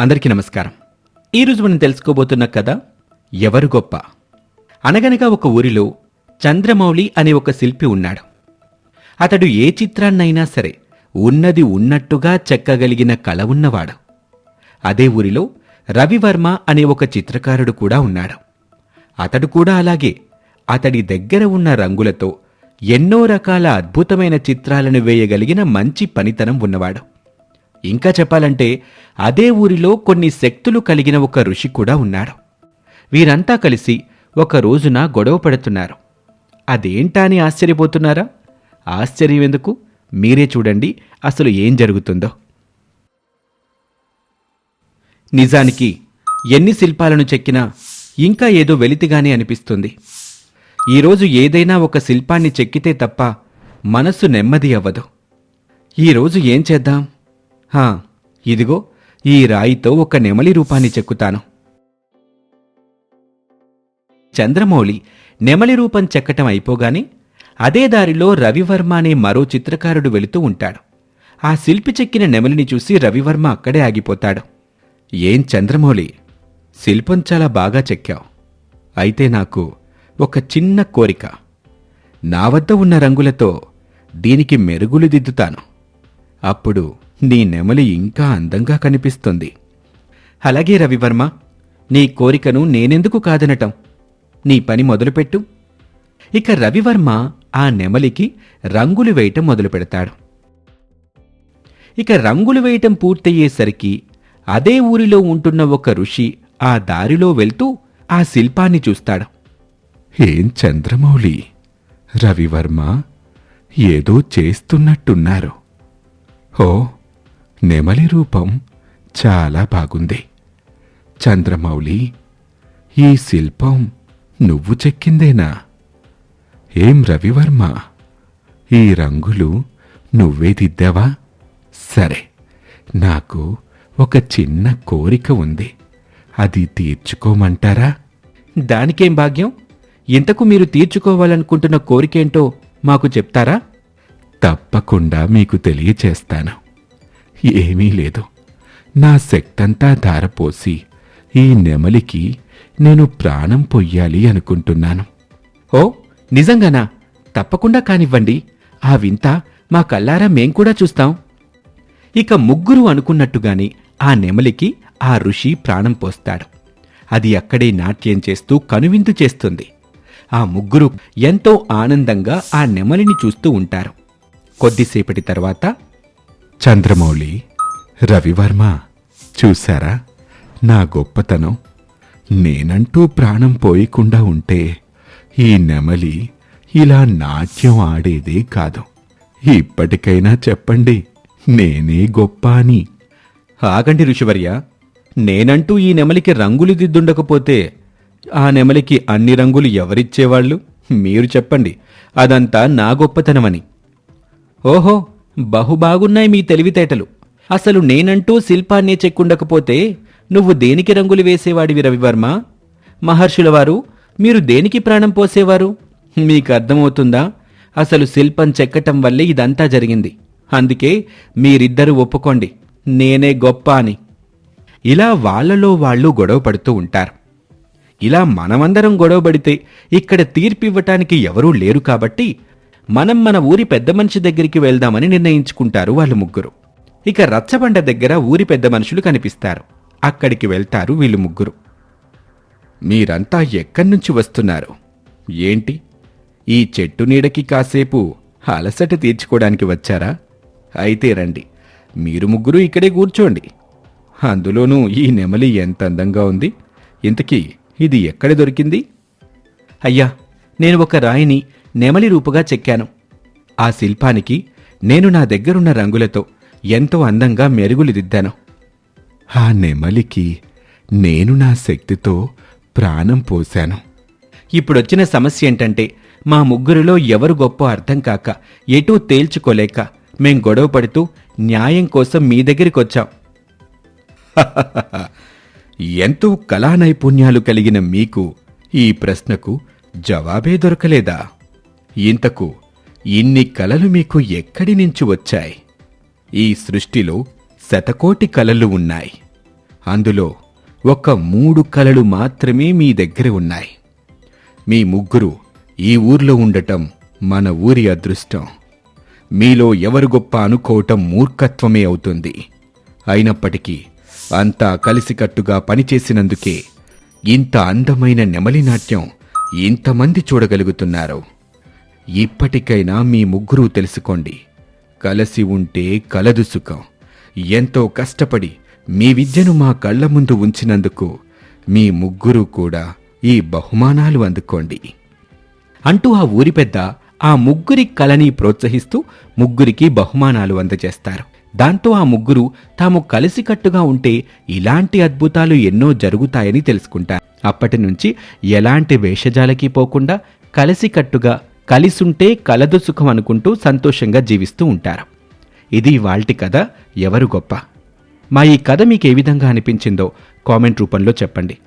అందరికీ నమస్కారం. ఈరోజు మనం తెలుసుకోబోతున్న కథ ఎవరు గొప్ప? అనగనగా ఒక ఊరిలో చంద్రమౌళి అనే ఒక శిల్పి ఉన్నాడు. అతడు ఏ చిత్రాన్నైనా సరే ఉన్నది ఉన్నట్టుగా చెక్కగలిగిన కళ ఉన్నవాడు. అదే ఊరిలో రవివర్మ అనే ఒక చిత్రకారుడు కూడా ఉన్నాడు. అతడు కూడా అలాగే అతడి దగ్గర ఉన్న రంగులతో ఎన్నో రకాల అద్భుతమైన చిత్రాలను వేయగలిగిన మంచి పనితనం ఉన్నవాడు. ఇంకా చెప్పాలంటే అదే ఊరిలో కొన్ని శక్తులు కలిగిన ఒక ఋషి కూడా ఉన్నాడు. వీరంతా కలిసి ఒక రోజున గొడవ పడుతున్నారు. అదేంటా అని ఆశ్చర్యపోతున్నారా? ఆశ్చర్యం ఎందుకు? మీరే చూడండి అసలు ఏం జరుగుతుందో. నిజానికి ఎన్ని శిల్పాలను చెక్కినా ఇంకా ఏదో వెలితిగానే అనిపిస్తుంది. ఈరోజు ఏదైనా ఒక శిల్పాన్ని చెక్కితే తప్ప మనస్సు నెమ్మది అవ్వదు. ఈరోజు ఏం చేద్దాం? హా ఇదిగో ఈ రాయితో ఒక నెమలి రూపాన్ని చెక్కుతాను. చంద్రమౌళి నెమలి రూపం చెక్కటం అయిపోగానే అదే దారిలో రవివర్మ అనే మరో చిత్రకారుడు వెళుతూ ఉంటాడు. ఆ శిల్పి చెక్కిన నెమలిని చూసి రవివర్మ అక్కడే ఆగిపోతాడు. ఏం చంద్రమౌళి శిల్పం చాలా బాగా చెక్కావు. అయితే నాకు ఒక చిన్న కోరిక. నా వద్ద ఉన్న రంగులతో దీనికి మెరుగులు దిద్దుతాను. అప్పుడు నీ నెమలి ఇంకా అందంగా కనిపిస్తుంది. అలాగే రవివర్మ నీ కోరికను నేనెందుకు కాదనటం? నీ పని మొదలుపెట్టు. ఇక రవివర్మ ఆ నెమలికి రంగులు వేయటం మొదలు పెడతాడు ఇక రంగులు వేయటం పూర్తయ్యేసరికి అదే ఊరిలో ఉంటున్న ఒక ఋషి ఆ దారిలో వెళ్తూ ఆ శిల్పాన్ని చూస్తాడు. ఏం చంద్రమౌళి రవివర్మ ఏదో చేస్తున్నట్టున్నారు. ఓ నెమలి రూపం చాలా బాగుంది. చంద్రమౌళి ఈ శిల్పం నువ్వు చెక్కిందేనా? ఏం రవివర్మ ఈ రంగులు నువ్వే దిద్దావా? సరే నాకు ఒక చిన్న కోరిక ఉంది. అది తీర్చుకోమంటారా? దానికేం భాగ్యం? ఇంతకు మీరు తీర్చుకోవాలనుకుంటున్న కోరికేంటో మాకు చెప్తారా? తప్పకుండా మీకు తెలియచేస్తాను. ఏమీ లేదు. నా శక్తంతా ధారపోసి ఈ నెమలికి నేను ప్రాణం పొయ్యాలి అనుకుంటున్నాను. ఓ నిజంగానా? తప్పకుండా కానివ్వండి. ఆ వింత మా కల్లారా మేం కూడా చూస్తాం. ఇక ముగ్గురు అనుకున్నట్టుగానే ఆ నెమలికి ఆ ఋషి ప్రాణం పోస్తాడు. అది అక్కడే నాట్యం చేస్తూ కనువిందు చేస్తుంది. ఆ ముగ్గురు ఎంతో ఆనందంగా ఆ నెమలిని చూస్తూ ఉంటారు. కొద్దిసేపటి తర్వాత చంద్రమౌళి రవివర్మ చూశారా? నా గొప్పతనం. నేనంటూ ప్రాణం పోయకుండా ఉంటే ఈ నెమలి ఇలా నాట్యం ఆడేదే కాదు. ఇప్పటికైనా చెప్పండి నేనే గొప్ప అని ఆగండి ఋషివర్య. నేనంటూ ఈ నెమలికి రంగులు దిద్దుండకపోతే ఆ నెమలికి అన్ని రంగులు ఎవరిచ్చేవాళ్ళు? మీరు చెప్పండి అదంతా నా గొప్పతనమని. ఓహో బహుబాగున్నాయి మీ తెలివితేటలు. అసలు నేనంటూ శిల్పాన్నే చెక్కుండకపోతే నువ్వు దేనికి రంగులు వేసేవాడివి రవివర్మ? మహర్షుల వారు మీరు దేనికి ప్రాణం పోసేవారు? మీకు అర్థమవుతుందా? అసలు శిల్పం చెక్కటం వల్లే ఇదంతా జరిగింది. అందుకే మీరిద్దరూ ఒప్పుకోండి నేనే గొప్ప అని ఇలా వాళ్ళలో వాళ్ళు గొడవ పడుతూ ఉంటారు. ఇలా మనమందరం గొడవపడితే ఇక్కడ తీర్పివ్వటానికి ఎవరూ లేరు కాబట్టి మనం మన ఊరి పెద్ద మనిషి దగ్గరికి వెళ్దామని నిర్ణయించుకుంటారు వాళ్ళు ముగ్గురు. ఇక రచ్చబండ దగ్గర ఊరి పెద్ద మనుషులు కనిపిస్తారు. అక్కడికి వెళ్తారు వీళ్ళు ముగ్గురు. మీరంతా ఎక్కడి నుంచి వస్తున్నారు? ఏంటి? ఈ చెట్టు నీడకి కాసేపు అలసట తీర్చుకోవడానికి వచ్చారా? అయితే రండి. మీరు ముగ్గురు ఇక్కడే కూర్చోండి. అందులోనూ ఈ నెమలి ఎంత అందంగా ఉంది. ఇంతకీ ఇది ఎక్కడ దొరికింది? అయ్యా నేను ఒక రాయిని నెమలి రూపుగా చెక్కాను. ఆ శిల్పానికి నేను నా దగ్గరున్న రంగులతో ఎంతో అందంగా మెరుగులు దిద్దాను ఆ నెమలికి నేను నా శక్తితో ప్రాణం పోశాను. ఇప్పుడొచ్చిన సమస్య ఏంటంటే మా ముగ్గురిలో ఎవరు గొప్ప అర్థం కాక ఎటూ తేల్చుకోలేక మేం గొడవ పడుతూ న్యాయం కోసం మీ దగ్గరికి వచ్చాం ఎంతో కళా నైపుణ్యాలు కలిగిన మీకు ఈ ప్రశ్నకు జవాబే దొరకలేదా? ఇంతకు ఇన్ని కలలు మీకు ఎక్కడి నుంచి వచ్చాయి? ఈ సృష్టిలో శతకోటి కలలు ఉన్నాయి. అందులో ఒక మూడు కలలు మాత్రమే మీ దగ్గర ఉన్నాయి. మీ ముగ్గురు ఈ ఊర్లో ఉండటం మన ఊరి అదృష్టం. మీలో ఎవరు గొప్ప అనుకోవటం మూర్ఖత్వమే అవుతుంది. అయినప్పటికీ అంతా కలిసికట్టుగా పనిచేసినందుకే ఇంత అందమైన నెమలి నాట్యం ఇంతమంది చూడగలుగుతున్నారు. ఇప్పటికైనా మీ ముగ్గురు తెలుసుకోండి. కలసి ఉంటే కలదు సుఖం. ఎంతో కష్టపడి మీ విద్యను మా కళ్ళ ముందు ఉంచినందుకు మీ ముగ్గురు కూడా ఈ బహుమానాలు అందుకోండి. అంటూ ఆ ఊరి పెద్ద ఆ ముగ్గురి కళని ప్రోత్సహిస్తూ ముగ్గురికి బహుమానాలు అందజేస్తారు. దాంతో ఆ ముగ్గురు తాము కలిసికట్టుగా ఉంటే ఇలాంటి అద్భుతాలు ఎన్నో జరుగుతాయని తెలుసుకుంటారు. అప్పటి నుంచి ఎలాంటి వేషజాలకి పోకుండా కలిసికట్టుగా కలిసుంటే కలదు సుఖం అనుకుంటూ సంతోషంగా జీవిస్తూ ఉంటారు. ఇది వాల్టి కథ ఎవరు గొప్ప? మా ఈ కథ మీకు ఏ విధంగా అనిపించిందో కామెంట్ రూపంలో చెప్పండి.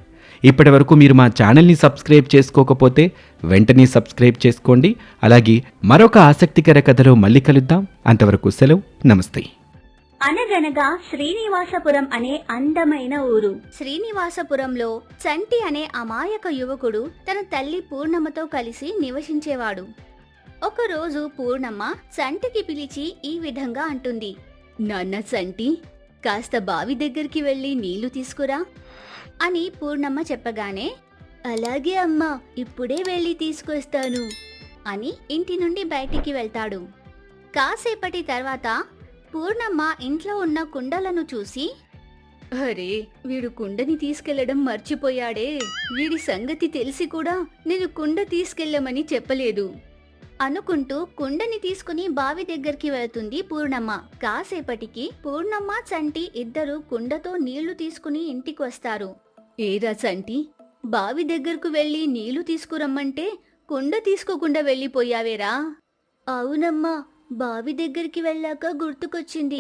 ఇప్పటి వరకు మీరు మా ఛానల్ని సబ్స్క్రైబ్ చేసుకోకపోతే వెంటనే సబ్స్క్రైబ్ చేసుకోండి. అలాగే మరొక ఆసక్తికర కథలో మళ్ళీ కలుద్దాం. అంతవరకు సెలవు. నమస్తే. అనగనగా శ్రీనివాసపురం అనే అందమైన ఊరు. శ్రీనివాసపురంలో చంటి అనే అమాయక యువకుడు తన తల్లి పూర్ణమ్మతో కలిసి నివసించేవాడు. ఒకరోజు పూర్ణమ్మ చంటికి పిలిచి ఈ విధంగా అంటుంది. నాన్న చంటి కాస్త బావి దగ్గరికి వెళ్ళి నీళ్ళు తీసుకురా అని పూర్ణమ్మ చెప్పగానే అలాగే అమ్మా ఇప్పుడే వెళ్ళి తీసుకొస్తాను అని ఇంటి నుండి బయటికి వెళ్తాడు. కాసేపటి తర్వాత పూర్ణమ్మ ఇంట్లో ఉన్న కుండలను చూసి అరే వీడు కుండని తీసుకెళ్ళడం మర్చిపోయాడే. వీడి సంగతి తెలిసి కూడా నేను కుండ తీసుకెళ్ళమని చెప్పలేదు. అనుకుంటూ కుండని తీసుకుని బావి దగ్గరికి వెళ్తుంది పూర్ణమ్మ. కాసేపటికి పూర్ణమ్మ చంటి ఇద్దరు కుండతో నీళ్ళు తీసుకుని ఇంటికి వస్తారు. ఏరా చంటి? బావి దగ్గరకు వెళ్ళి నీళ్ళు తీసుకురమ్మంటే కుండ తీసుకోకుండా వెళ్ళిపోయావేరా? అవునమ్మా బావి దగ్గరికి వెళ్ళాక గుర్తుకొచ్చింది.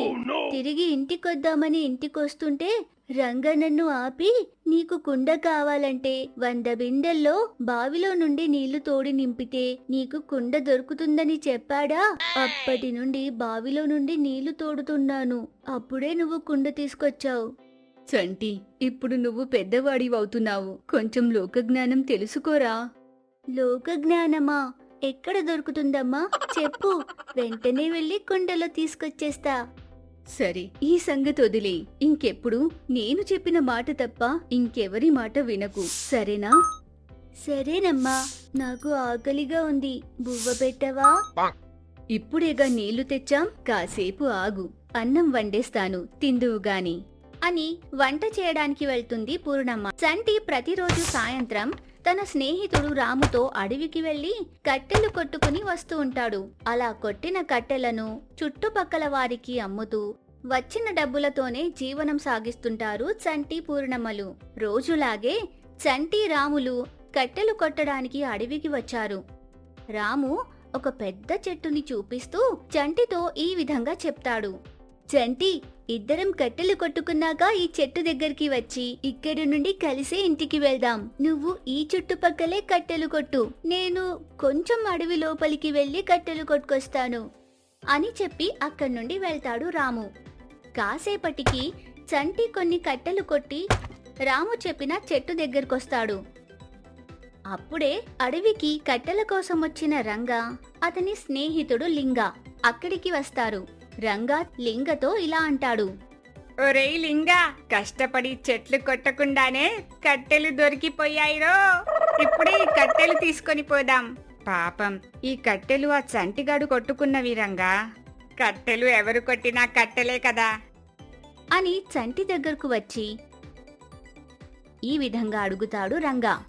తిరిగి ఇంటికొద్దామని ఇంటికొస్తుంటే రంగ నన్ను ఆపి నీకు కుండ కావాలంటే వంద బిందెల్లో బావిలో నుండి నీళ్ళు తోడి నింపితే నీకు కుండ దొరుకుతుందని చెప్పాడా? అప్పటి నుండి బావిలో నుండి నీళ్ళు తోడుతున్నాను. అప్పుడే నువ్వు కుండ తీసుకొచ్చావు. చంటి ఇప్పుడు నువ్వు పెద్దవాడివవుతున్నావు. కొంచెం లోకజ్ఞానం తెలుసుకోరా? లోకజ్ఞానమా? ఎక్కడ దొరుకుతుందమ్మా? చెప్పు. వెంటనే వెళ్ళి కుండలో తీసుకొచ్చేస్తా. సరే. ఈ సంగతి వదిలే. ఇంకెప్పుడు? నేను చెప్పిన మాట తప్ప ఇంకెవరి మాట వినకు. సరేనా? సరేనమ్మా. నాకు ఆకలిగా ఉంది. బువ్వ పెట్టవా? ఇప్పుడేగా నీళ్ళు తెచ్చాం. కాసేపు ఆగు. అన్నం వండేస్తాను. తిందువు గాని. అని వంట చేయడానికి వెళ్తుంది పూర్ణమ్మ. చంటి ప్రతిరోజు సాయంత్రం తన స్నేహితుడు రాముతో అడవికి వెళ్ళి కట్టెలు కొట్టుకుని వస్తూ ఉంటాడు. అలా కొట్టిన కట్టెలను చుట్టుపక్కల వారికి అమ్ముతూ వచ్చిన డబ్బులతోనే జీవనం సాగిస్తుంటారు చంటి పూర్ణమ్మలు రోజులాగే చంటి రాములు కట్టెలు కొట్టడానికి అడవికి వచ్చారు. రాము ఒక పెద్ద చెట్టుని చూపిస్తూ చంటితో ఈ విధంగా చెప్తాడు. చంటి ఇద్దరం కట్టెలు కొట్టుకున్నాక ఈ చెట్టు దగ్గరికి వచ్చి. ఇక్కడి నుండి కలిసే ఇంటికి వెళ్దాం. నువ్వు ఈ చుట్టుపక్కలే కట్టెలు కొట్టు. నేను కొంచెం అడవి లోపలికి వెళ్ళి కట్టెలు కొట్టుకొస్తాను అని చెప్పి అక్కడి నుండి వెళ్తాడు రాము. కాసేపటికి చంటి కొన్ని కట్టెలు కొట్టి రాము చెప్పిన చెట్టు దగ్గరకొస్తాడు. అప్పుడే అడవికి కట్టెల కోసం వచ్చిన రంగా అతని స్నేహితుడు లింగ అక్కడికి వస్తారు. రంగా లింగతో ఇలా అంటాడు. ఒరేయ్ లింగా కష్టపడి చెట్లు కొట్టకుండానే కట్టెలు దొరికిపోయాయిరో. ఇప్పుడే ఈ కట్టెలు తీసుకొని పోదాం. పాపం ఈ కట్టెలు ఆ చంటిగాడు కొట్టుకున్నవి రంగా. కట్టెలు ఎవరు కొట్టినా కట్టెలే కదా. అని చంటి దగ్గరకు వచ్చి ఈ విధంగా అడుగుతాడు రంగా.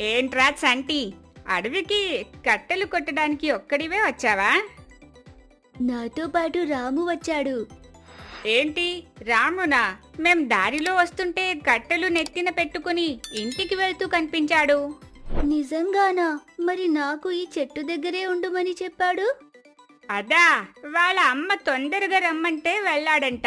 ఏంట్రా చంటి అడవికి కట్టెలు కొట్టడానికి ఒక్కడివే వచ్చావా? నాతో పాటు రాము వచ్చాడు. ఏంటి? రామునా? మేం దారిలో వస్తుంటే కట్టెలు నెత్తిన పెట్టుకుని ఇంటికి వెళ్తూ కనిపించాడు. నిజంగానా? మరి నాకు ఈ చెట్టు దగ్గరే ఉండమని చెప్పాడు? అదా వాళ్ళ అమ్మ తొందరగా రమ్మంటే వెళ్ళాడంట.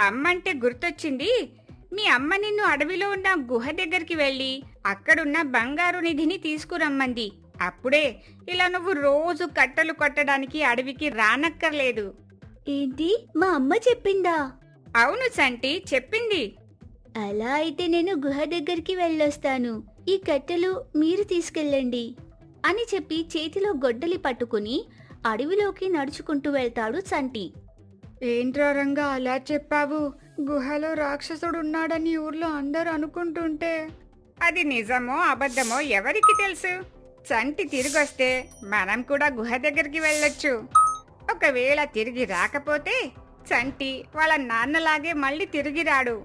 అమ్మంటే గుర్తొచ్చింది మీ అమ్మ నిన్ను అడవిలో ఉన్న గుహ దగ్గరికి వెళ్ళి అక్కడున్న బంగారు నిధిని తీసుకురమ్మంది. అప్పుడే ఇలా నువ్వు రోజు కట్టెలు కొట్టడానికి అడవికి రానక్కర్లేదు. ఏంటి? మా అమ్మ చెప్పిందా? అవును సంటి చెప్పింది. అలా అయితే నేను గుహ దగ్గరికి వెళ్ళొస్తాను. ఈ కట్టెలు మీరు తీసుకెళ్ళండి అని చెప్పి చేతిలో గొడ్డలి పట్టుకుని అడవిలోకి నడుచుకుంటూ వెళ్తాడు చంటి ఏంట్రా రంగా అలా చెప్పావు? గుహలో రాక్షసుడు ఉన్నాడని ఊర్లో అందరూ అనుకుంటుంటే. అది నిజమో అబద్ధమో ఎవరికి తెలుసు? చంటి తిరిగొస్తే మనం కూడా గుహ దగ్గరికి వెళ్ళొచ్చు. ఒకవేళ తిరిగి రాకపోతే చంటి వాళ్ళ నాన్నలాగే మళ్ళీ తిరిగి రాడు.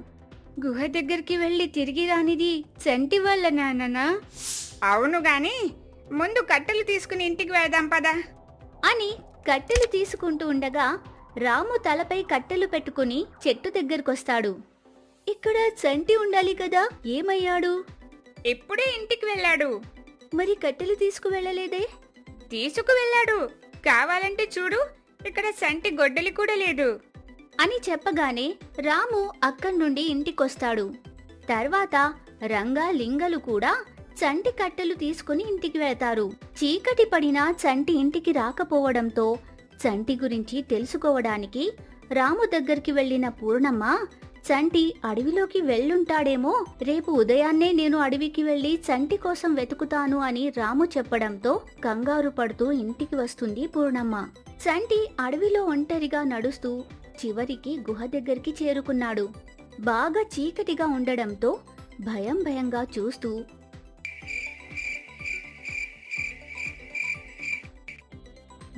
గుహ దగ్గరికి వెళ్ళి తిరిగి రానిది చంటి వాళ్ళ నాన్ననా? అవును గాని ముందు కట్టెలు తీసుకుని ఇంటికి వెళ్దాం పదా. అని కట్టెలు తీసుకుంటూ ఉండగా రాము తలపై కట్టెలు పెట్టుకుని చెట్టు దగ్గరకొస్తాడు. ఇక్కడ చంటి ఉండాలి కదా ఏమయ్యాడు? ఇప్పుడే ఇంటికి వెళ్ళాడు. మరి కట్టెలు తీసుకువెళ్ళలేదే? తీసుకు వెళ్ళాడు కావాలంటే చూడు ఇక్కడ సంటి గొడ్డలి కూడా లేదు. అని చెప్పగానే రాము అక్కడి నుండి ఇంటికొస్తాడు. తర్వాత రంగా లింగలు కూడా చంటి కట్టెలు తీసుకుని ఇంటికి వెళ్తారు. చీకటి పడినా చంటి ఇంటికి రాకపోవడంతో చంటి గురించి తెలుసుకోవడానికి రాము దగ్గరికి వెళ్ళిన పూర్ణమ్మ చంటి అడవిలోకి వెళ్ళుంటాడేమో? రేపు ఉదయాన్నే నేను అడవికి వెళ్ళి చంటి కోసం వెతుకుతాను అని రాము చెప్పడంతో కంగారు పడుతూ ఇంటికి వస్తుంది పూర్ణమ్మ. చంటి అడవిలో ఒంటరిగా నడుస్తూ చివరికి గుహ దగ్గరికి చేరుకున్నాడు. బాగా చీకటిగా ఉండడంతో భయం భయంగా చూస్తూ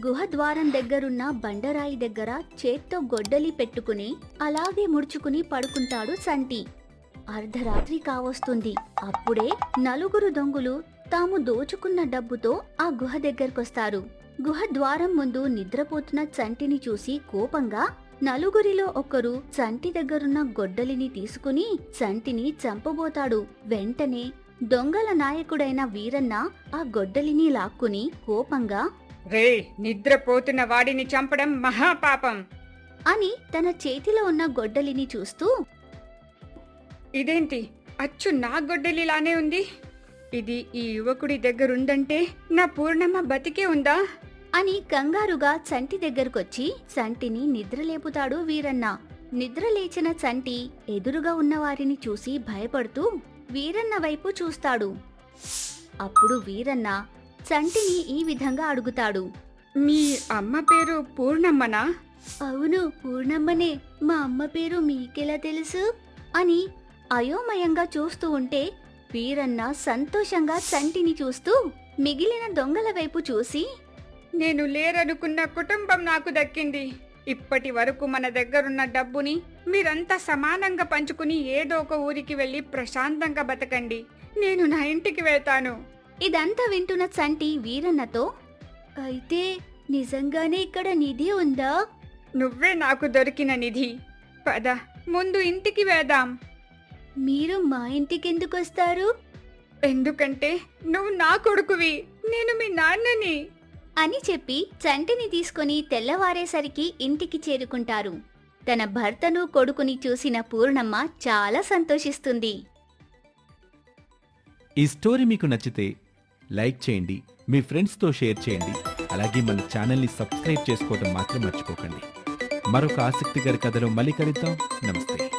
గుహద్వారం దగ్గరున్న బండరాయి దగ్గర చేత్తో గొడ్డలి పెట్టుకుని అలాగే ముడుచుకుని పడుకుంటాడు సంటి. అర్ధరాత్రి కావస్తుంది. అప్పుడే నలుగురు దొంగులు తాము దోచుకున్న డబ్బుతో ఆ గుహ దగ్గరకొస్తారు. గుహ ద్వారం ముందు నిద్రపోతున్న చంటిని చూసి కోపంగా నలుగురిలో ఒకరు చంటి దగ్గరున్న గొడ్డలిని తీసుకుని చంటిని చంపబోతాడు. వెంటనే దొంగల నాయకుడైన వీరన్న ఆ గొడ్డలిని లాక్కుని కోపంగా రే నిద్రపోతున్న వాడిని చంపడం మహాపాపం. అని తన చేతిలో ఉన్న గొడ్డలిని చూస్తూ ఇదేంటి? అచ్చు నా గొడ్డలిలానే ఉంది. ఇది ఈ యువకుడి దగ్గరుందంటే నా పూర్ణమ్మ బతికే ఉందా? అని కంగారుగా చంటి దగ్గరకొచ్చి చంటిని నిద్రలేపుతాడు వీరన్న. నిద్రలేచిన చంటి ఎదురుగా ఉన్న వారిని చూసి భయపడుతూ వీరన్న వైపు చూస్తాడు. అప్పుడు వీరన్న చంటిని ఈ విధంగా అడుగుతాడు. మీ అమ్మ పేరు పూర్ణమ్మనా? అవును పూర్ణమ్మనే. మా అమ్మ పేరు మీకెలా తెలుసు? అని అయోమయంగా చూస్తూ ఉంటే వీరన్న సంతోషంగా చంటిని చూస్తూ మిగిలిన దొంగల వైపు చూసి నేను లేరనుకున్న కుటుంబం నాకు దక్కింది. ఇప్పటి వరకు మన దగ్గరున్న డబ్బుని మీరంతా సమానంగా పంచుకుని ఏదో ఒక ఊరికి వెళ్ళి ప్రశాంతంగా బతకండి. నేను నా ఇంటికి వెళ్తాను. ఇదంతా వింటున్న చంటి వీరన్నతో అయితే నిజంగానే ఇక్కడ నిధి ఉందా? నువ్వే నాకు దొరికిన నిధి. పద ముందు ఇంటికి వెళ్దాం. మీరు మా ఇంటికెందుకు వస్తారు ఎందుకంటే నువ్వు నా కొడుకువి. నేను మీ నాన్నని. అని చెప్పి చంటిని తీసుకొని తెల్లవారేసరికి ఇంటికి చేరుకుంటారు. తన భర్తను కొడుకుని చూసిన పూర్ణమ్మ చాలా సంతోషిస్తుంది. ఈ స్టోరీ మీకు నచ్చితే లైక్ చేయండి మీ ఫ్రెండ్స్తో షేర్ చేయండి అలాగే మన ఛానల్ని సబ్స్క్రైబ్ చేసుకోవడం మాత్రం మర్చిపోకండి. మరొక ఆసక్తికర కథలో మళ్ళీ కలుద్దాం. నమస్తే.